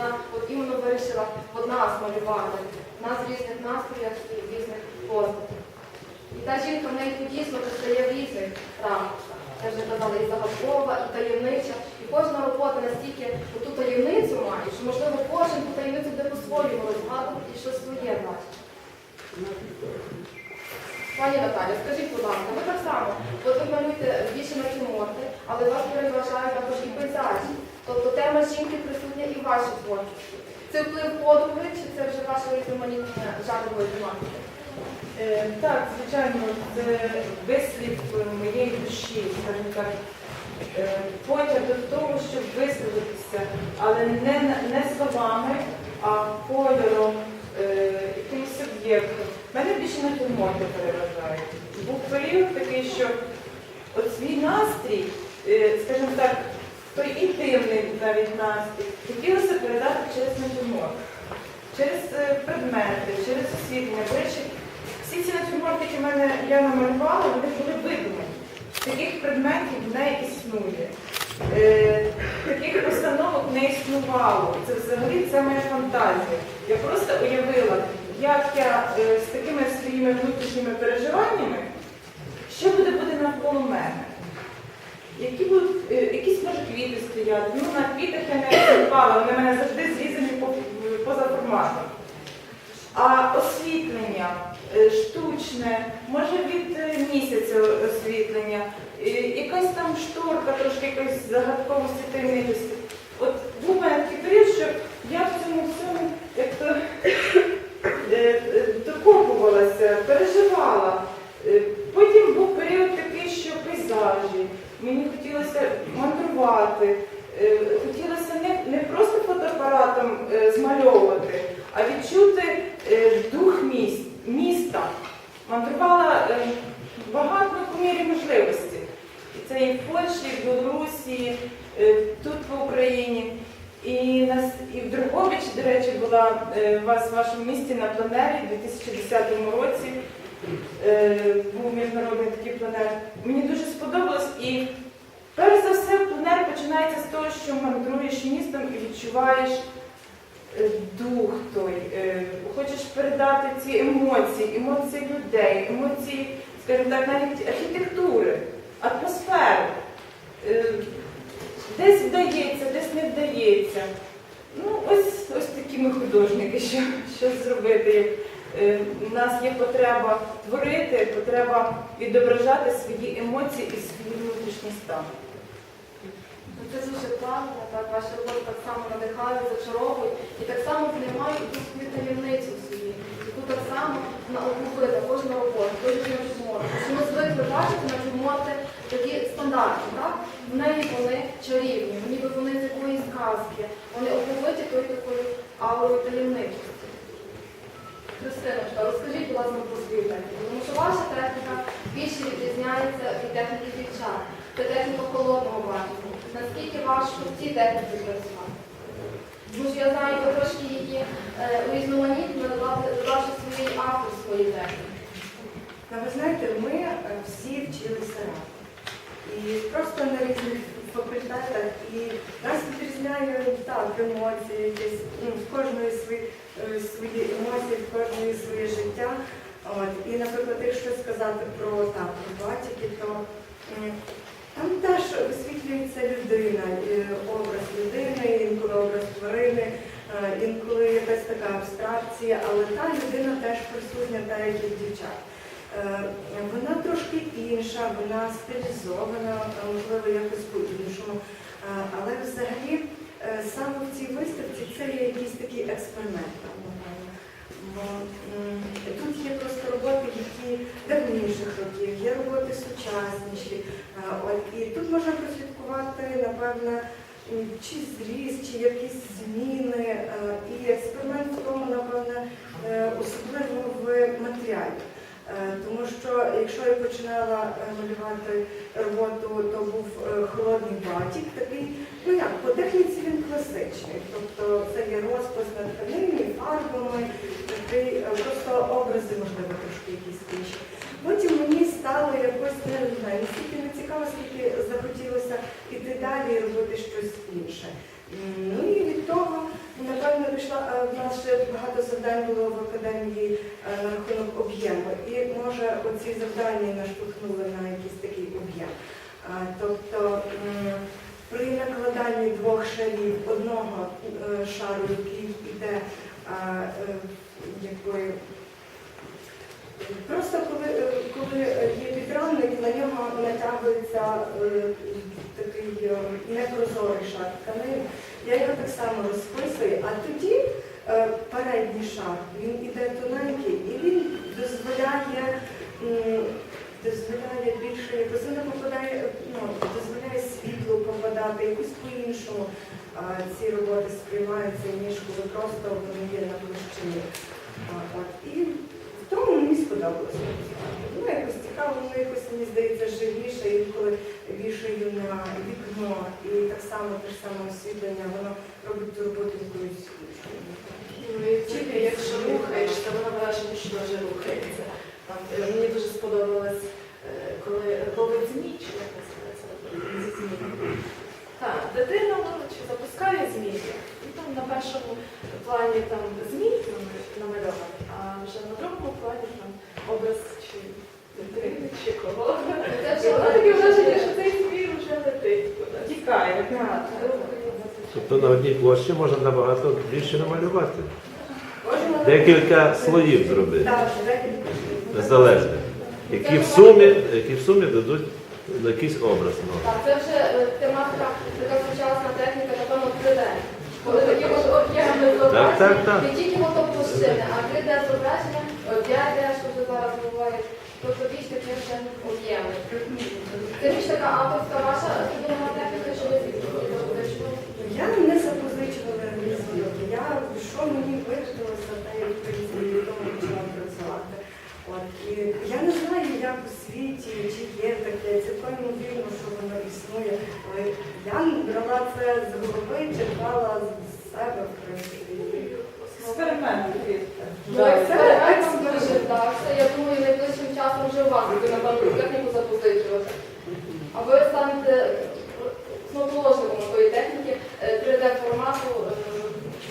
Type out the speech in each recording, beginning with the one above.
я от іменно вирішила от нас малювати. Нас в різних настроях і в різних постатях. І та жінка в неї дійсно постає в різних рамках. Я вже казала, і загадкова, і таємнича. І кожна робота настільки ту таємницю має, що можливо кожен ту таємницю буде по-своєму розгадувати і щось своє бачить. Пані Наталя, скажіть, будь ласка, ви так само, от ви малюєте більше натюрморти, але вас переважають також і пейзажі. Тобто тема жінки присутня і в вашій творчості. Це вплив подруги, чи це вже ваше різноманітне жанрової тематики? Е, Так, звичайно, це вислів моєї душі, скажімо так, е, потяг до того, щоб висловитися, але не, не словами, а кольором, е, якимось об'єктом. Мене більше на натюрморти переважають. Був період такий, що от свій настрій, е, скажімо так, той інтимний навіть настрій, хотілося передати через натюрморт, через е, предмети, через освітлення. Речі, всі ці натюрморти, які мене я намалювала, вони були видумані. Таких предметів не існує. Е, таких постановок не існувало. Це взагалі це моя фантазія. Я просто уявила, як я е, з такими своїми внутрішніми переживаннями, що буде буде навколо мене. Які будуть, е, якісь може квіти стояти. Ну, на квітах я не акцентувала, вони мене завжди зрізані по- поза форматом. А освітлення е, штучне, може від е, місяця освітлення, якась там шторка, трошки якоїсь загадковості таємничості. От був мене такий період, що я в цьому всьому як то докопувалася, переживала. Потім був період такий, що пейзажі. Мені хотілося мандрувати, е, хотілося не, не просто фотоапаратом е, змальовувати, а відчути е, дух міст, міста. Мандрувала багато по мірі можливості. Це і в Польщі, і в Білорусі, тут по Україні. І, на, с- і в Дрогобичі, до речі, була вас в вашому місті на пленері у 2010 році. Е, був міжнародний такий пленер. Мені дуже сподобалось і перш за все пленер починається з того, що мандруєш містом і відчуваєш е, дух той. е, Хочеш передати ці емоції, емоції людей, емоції, скажімо так, навіть архітектури, атмосфери. Десь вдається, десь не вдається. Ну, ось, ось такі ми художники, що, що зробити. Е, У нас є потреба творити, потреба відображати свої емоції і свій внутрішній стан. Ну, Це дуже правда, так, ваші роботи так само надихають, зачаровують і так само ту свою таємницю собі, яку так само на окупита кожна робота, кожен натюрморт. Ми звикли бачити натюрморти такі стандартні, так? В неї вони чарівні, ніби вони з якоїсь казки, вони оповиті тою такою аурою таємничості. Христиночка, розкажіть, будь ласка, про свою техніку, тому що ваша техніка більше відрізняється від техніки дівчат. Це техніка холодного бачення. Наскільки важко в цій техніці працювати? Тому що я знаю, ви трошки її е, урізноманітно додавши своєї авторської техніки. Ви знаєте, ми е, всі вчилися разом. І просто на різних факультетах. І нас відрізняє так, емоції, якісь, ну, в кожної свої, е, свої емоції, в кожної своє життя. От. І, наприклад, якщо сказати про, там, про батьки, то там теж висвітлюється людина, образ людини, інколи образ тварини, е, інколи якась така абстракція, але та людина теж присутня, та як і дівчат. Е, Вона трошки інша, вона стилізована, е, можливо, якось по-іншому. Е, Але взагалі саме в цій виставці це є якийсь такий експеримент. Тут є просто роботи, які давніших років, є роботи сучасніші. І тут можна прослідкувати, напевно, чи зріст, чи якісь зміни. І експеримент в тому, напевно, особливо в матеріалі. Е, Тому що якщо я починала е, малювати роботу, то був е, холодний батік, такий, ну як, по техніці він класичний. Тобто це є розпис на тканині, фарбами, такий, просто образи, можливо, трошки якісь інші. Потім мені стало якось не знаю, настільки не цікаво, скільки захотілося іти далі і робити щось інше. Ну і від того, прийшла, е, в нас ще багато завдань було в академії е, на рахунок об'єму. І може оці завдання наштовхнули на якийсь такий об'єм. Тобто при накладанні двох шарів одного е, шару, який йде якби, Просто коли, коли є підрамник, на нього натягується такий е, непрозорий шар тканини. Я його так само розписую, а тоді е, передній шар, він іде тоненький і він дозволяє, дозволяє більше, якось попадає, ну, дозволяє світло попадати, якось по-іншому ці роботи сприймаються, ніж коли просто вони є на площині. І сподобалося. Ну, якось цікаво, воно якось мені здається живіше, і коли вішаю на вікно, і так само те ж саме освітлення, воно робить ту роботу якоюсь іншою. Ну, тільки якщо рухаєшся, вона враження, що вже рухається. Е, мені дуже сподобалось, е, коли робить змій, чи як називається. Так, дитина ну, запускає змію, і там на першому плані там змій нам- намальований, а вже на другому плані там образ чи дитини, чи кого. І вона таке враження, що цей змій вже летить кудись. Тікає. Так, рухається. Тобто на одній площі можна набагато більше намалювати. Декілька слоїв зробити, незалежно, які в сумі, які в сумі дадуть якийсь образ. Так, це вже е, тематика, така сучасна техніка, напевно, 3D. Коли такі от об'єми зображення, не тільки мотоплощини, а 3D зображення, от я теж вже зараз говорять, тобто більш такі вже об'єми. Це більш така авторська ваша придумана техніка, що ви звідки Я не запозичувала англійські. Я що мені вигадалося, та я в принципі тому почала працювати. От і я не знаю, як у світі, чи є таке, цілком ймовірно, що воно існує. Але я брала це з голови, читала з себе, в принципі. Експеримент. Ну, експеримент експеримент. дуже вдався. Я думаю, найближчим часом вже у вас буде, напевно, техніку запозичувати. А ви станете основоположником тої техніки е, 3D-формату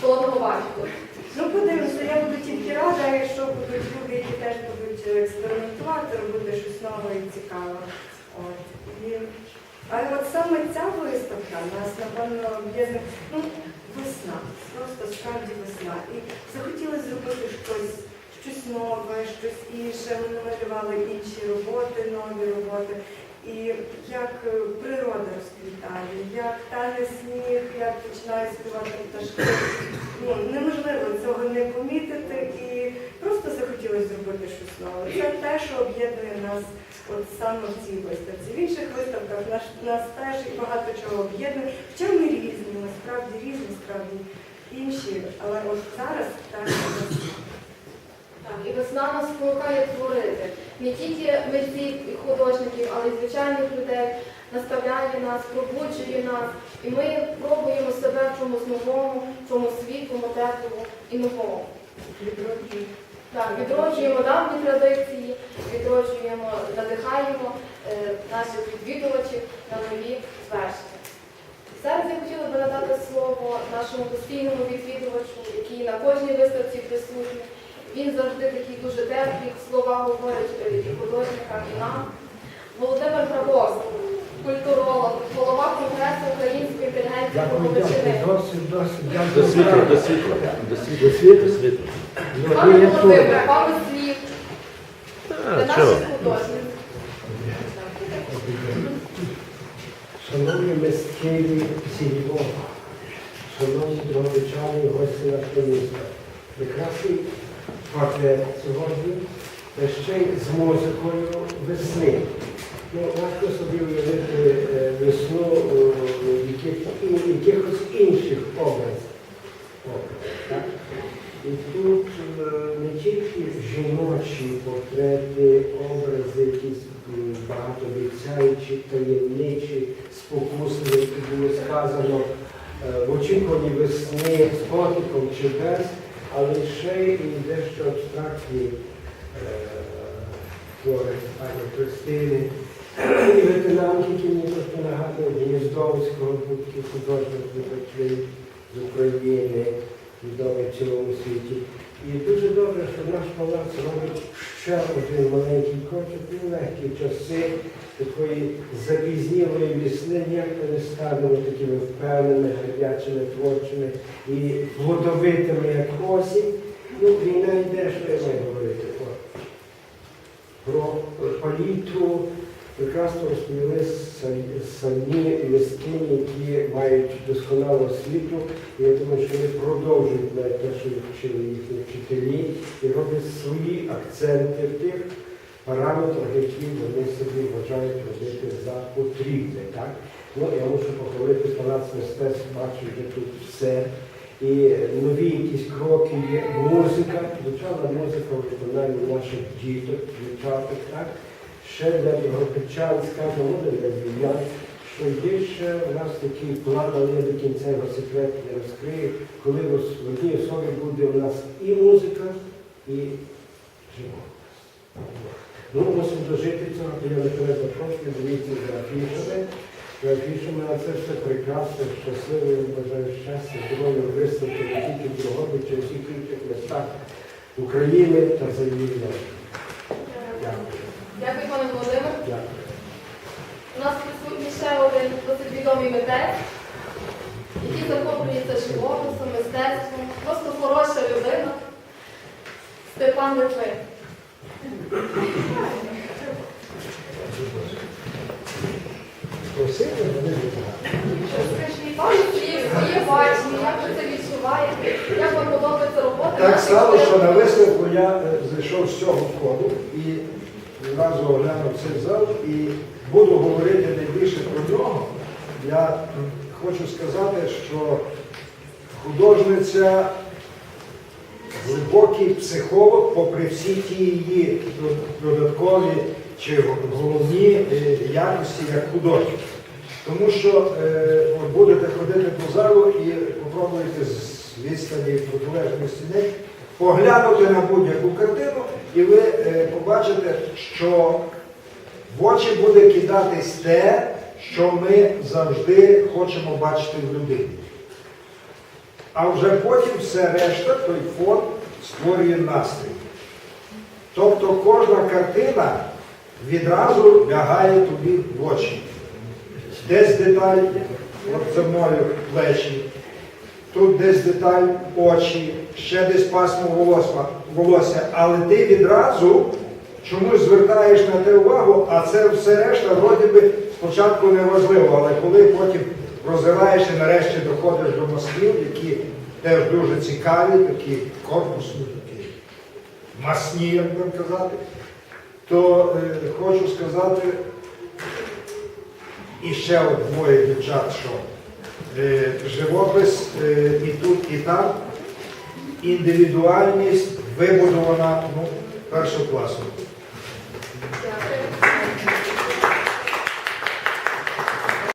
е, батьку. Ну, подивимося, я буду тільки рада, якщо будуть люди, які теж будуть експериментувати, робити щось нове і цікаве. От. І... Але от саме ця виставка нас, напевно, об'єднує, ну, весна, просто справді весна. І захотілося зробити щось, щось нове, щось інше. Ми намалювали інші роботи, нові роботи. І як е, природа розквітає, як тане сніг, як починають співати пташки. Ну, неможливо цього не помітити і просто захотілося зробити щось нове. Це те, що об'єднує нас от саме в цій виставці. В інших виставках нас, нас теж і багато чого об'єднує. Хоча ми різні, ми справді різні, справді інші. Але от зараз. Так, і весна нас спонукає творити. Не тільки митців і художників, але й звичайних людей, наставляє нас, пробуджує нас. І ми пробуємо себе в чомусь новому, в чомусь світлому, теплому і новому. Так, відроджуємо давні традиції, відроджуємо, надихаємо е, наших відвідувачів на нові звершення. Зараз я хотіла би надати слово нашому постійному відвідувачу, який на кожній виставці присутній. Він завжди такі дуже теплі слова говорить е, і художникам, і нам. Володимир Грабовський, культуролог, голова Конгресу української інтелігенції. Дякую. До світла, до світла, до світла, До світла? до світла. Ну, Пане. Володимире, пару слів для наших художників. Шановні мистківі всі шановні дровичани і гості нашого міста. Прекрасний портрет сьогодні, ще й з музикою весни. Ну, важко собі уявити е, весну е, якихось інших образах. І тут е, не тільки жіночі портрети, образи, якісь багатообіцяючі, таємничі, спокусливі, як було сказано, в очікуванні весни з котиком чи без, але ще й дещо абстрактні е, твори пані Христини. І ветеранки, які мені просто нагадують Гніздовського, будь-який художник з України. відомий в цілому світі. І дуже добре, що наш палац робить ще один маленький крочок у легкі часи такої запізнілої весни, як ми не станемо такими впевненими, гарячими, творчими і плодовитими, як осінь. Ну, війна йде, що я маю говорити. Про палітру прекрасно розповіли самі- містині, які мають досконалу освіту. І я думаю, що вони продовжують навіть те, що вчили їхні вчителі, і роблять свої акценти в тих параметрах, які вони собі вважають робити за потрібне. Так? Ну, я мушу похвалити палац мистецтв, бачу вже тут все. І нові якісь кроки є. Музика, звучала музика в виконанні наших діток, дівчаток, так? Ще для скажімо, може для львів'ян, що є ще у нас такий план, але я до кінця його секрет не розкрию, коли в одній особі буде у нас і музика, і живопис. Ну, мусимо дожити цього, то я наперед запрошую, дивіться за афішами. За афішами, а це все прекрасно, щасливо, я бажаю щастя, здоров'я, виставки не тільки в Дрогобичі, а всіх інших містах України та за її межі. Дякую. Дякую, пане Володимир. Дякую. У нас присутній ще один досить відомий митець, який захоплюється живописом, мистецтвом, просто хороша людина. Степан Литвин. Своє бачення, як ви це відчуваєте, як вам подобається робота. Так стало, що на виставку я е, зайшов з цього входу і одразу оглянув цей зал і буду говорити найбільше про нього. Я хочу сказати, що художниця глибокий психолог, попри всі ті її додаткові чи головні е, якості як художник. Тому що е, будете ходити по залу і попробуєте з відстані протилежної стіни поглянути на будь-яку картину, і ви е, побачите, що в очі буде кидатись те, що ми завжди хочемо бачити в людині. А вже потім все решта, той фон створює настрій. Тобто кожна картина відразу лягає тобі в очі. Десь деталь, от за мною плечі, тут десь деталь очі, ще десь пасмо волосся. Але ти відразу чомусь звертаєш на те увагу, а це все решта вроді би спочатку не важливо, але коли потім роззираєш і нарешті доходиш до мазків, які теж дуже цікаві, такі корпусні, такі масні, як будемо казати, то е, хочу сказати, і ще двоє дівчат, що е, живопис е, і тут, і там, індивідуальність вибудована ну, першого класу.